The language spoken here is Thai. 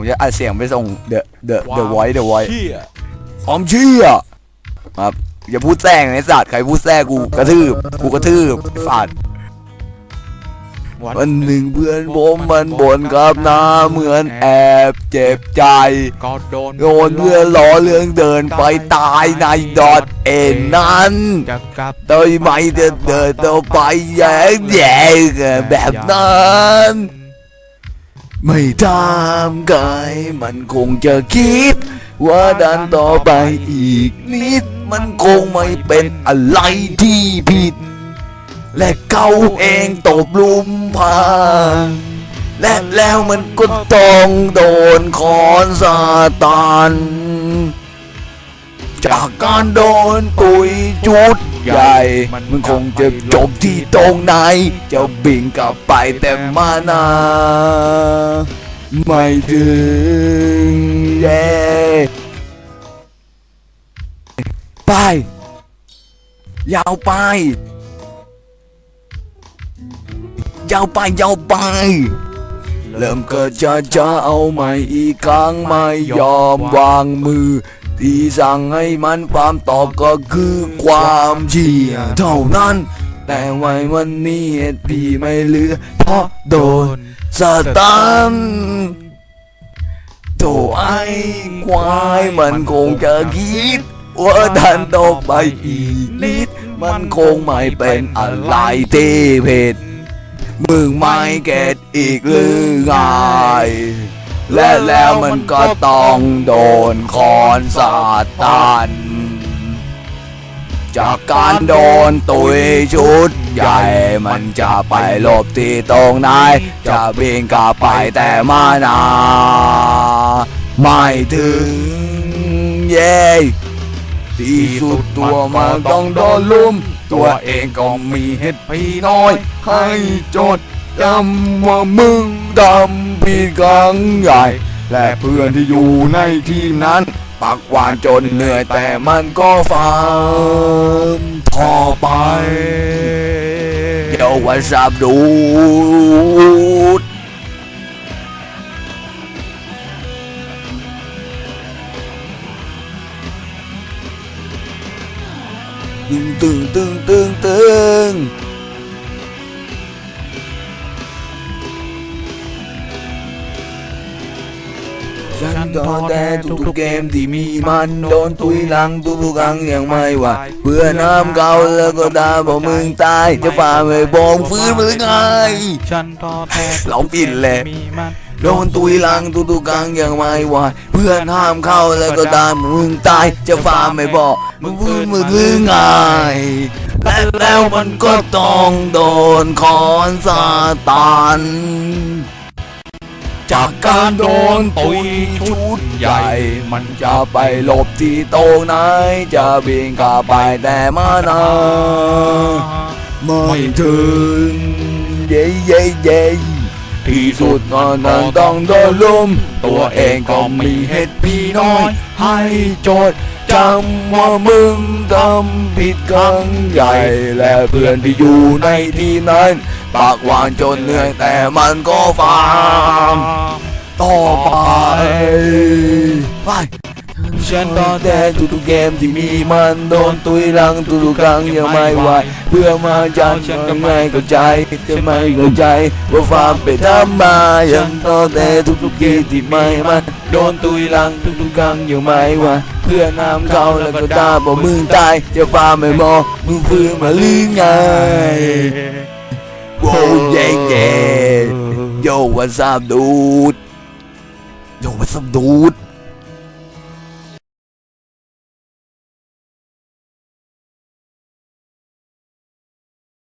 ผมจะอัดเสียงไปส่งเดอะเดอะเดอะไวท์เดอะไวท์เชี่ยความเชื่อครับอย่าพูดแซงไอ้สัตว์ใครพูดแซงกูกระทืบกูกระทืบไอ้สัตว์วันหนึ่งเพื่อนผมมันบ่นกับหน้าเหมือนแอบเจ็บใจก็โดนโดนเพื่อนล้อเรื่องเดินไปตายในดอทเอ็นนั้นจะกลับโดยไม่เดินเดินต่อไปแย่แย่แบบนั้น ไม่ทำไงมันคงจะคิด ว่าดันต่อไปอีกนิด มันคงไม่เป็นอะไรที่ผิด และเขาเองตบลุมพาง และแล้วมันก็ต้องโดนคอนซาตาน จากการโดนตุยจุดใหญ่ มันคงจะจบที่ตรงไหน จะบินกลับไปแต่มานาไม่ถึงเย้ไป ยาวไป ยาวไป ยาวไป เริ่มเกิดจะจะเอาใหม่อีกครั้งไม่ยอมวางมือ ที่สั่งให้มันความตอบก็คือความเชื่อเท่านั้น แต่ไว้วันนี้เหตุดีไม่เหลือเพราะโดนสตันโถไอ้ควายมันคงจะคิดว่าดันต่อไปอีกนิด มันคงไม่เป็นอะไรที่ผิดมึงไม่เก็ตอีกหรือไง และแล้วมันก็ต้องโดนคอนสาตันจากการโดนตุยชุดใหญ่มันจะไปหลบที่ตรงไหนจะบินกลับไปแต่มานาไม่ถึงเย้ที่สุดตัวมันต้องโดนลุม ตัวเองก็มีเหตุพี่น้อย ให้จดจำว่ามึงทำ กังใหญ่ และเพื่อนที่อยู่ในทีมนั้น ปักหวานจนเหนื่อยแต่มันก็ฟังต่อไป เดี๋ยววันสับดูดตึงตึงตึงตึงตึง ฉันต่อแต่ทุกๆเกมที่มีมันโดนตุยหลังทุกๆครั้งยังไม่ไหวเพื่อน้ำเก่าแล้วก็ด่าบอกมึงตายจะฝ่าไม่บองฟื้นมาหรือไงฉันต่อแท้ร้องผิดเลยมีมันโดนตุยหลังทุกๆครั้งยังไม่ไหวเพื่อนห้ามเข้าแล้วก็ตามมึงตายจะฟาไม่บอก มึงฟื้นมึงหรือไงและแล้วมันก็ต้องโดนคอนซาตาน จากการโดนตุยชุดใหญ่ มันจะไปหลบที่ตรงไหน จะบินกลับไปแต่มานาไม่ถึง เย้เย้เย้ที่สุดก็นั้นต้องโดนลุม ตัวเองก็มีเหตุพี่น้อย ให้โจทย์จำว่ามึงทำผิดครั้งใหญ่ และเพื่อนที่อยู่ในที่นั้น ปากหวานจนเหนื่อยแต่มันก็ฟังต่อไปไปฉันต่อแต่ทุกๆเกมที่มีมันโดนตุยลังทุกๆครั้งยังไม่ไหวเพื่อมาจากฉันก็ไม่เข้าใจจะไม่เข้าใจว่าความเป็นธรรมายังต่อแต่ทุกๆเกมที่ไม่มันโดนตุยลังทุกๆครั้งยังไม่ไหวเพื่อน้ำเขาแล้วก็ตาบอกมึงตายจะฟ้าไม่มองมึงฟื้นมาหรือไง โว้เย่เย่โยวันซับดูดโยวันซับดูด